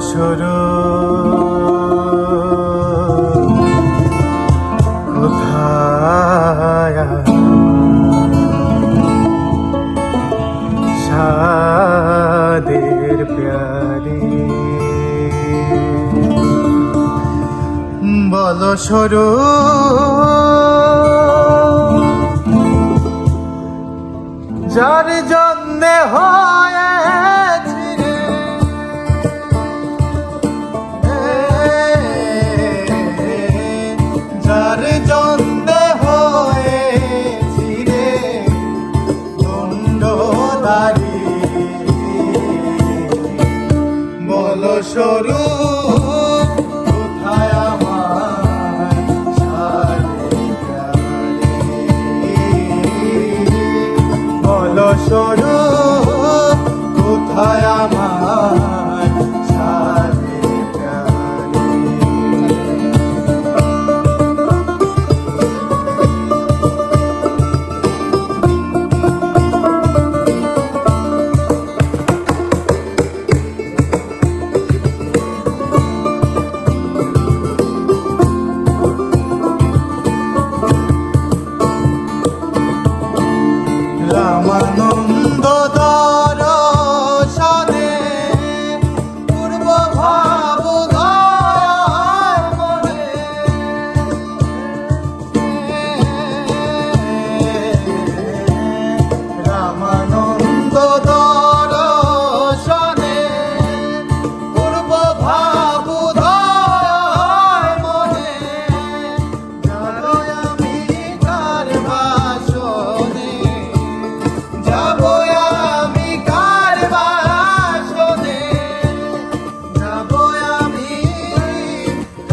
হাসর কোথায় সাদের প্যারে? বল স্বরূপ পারি বল স্বরূপ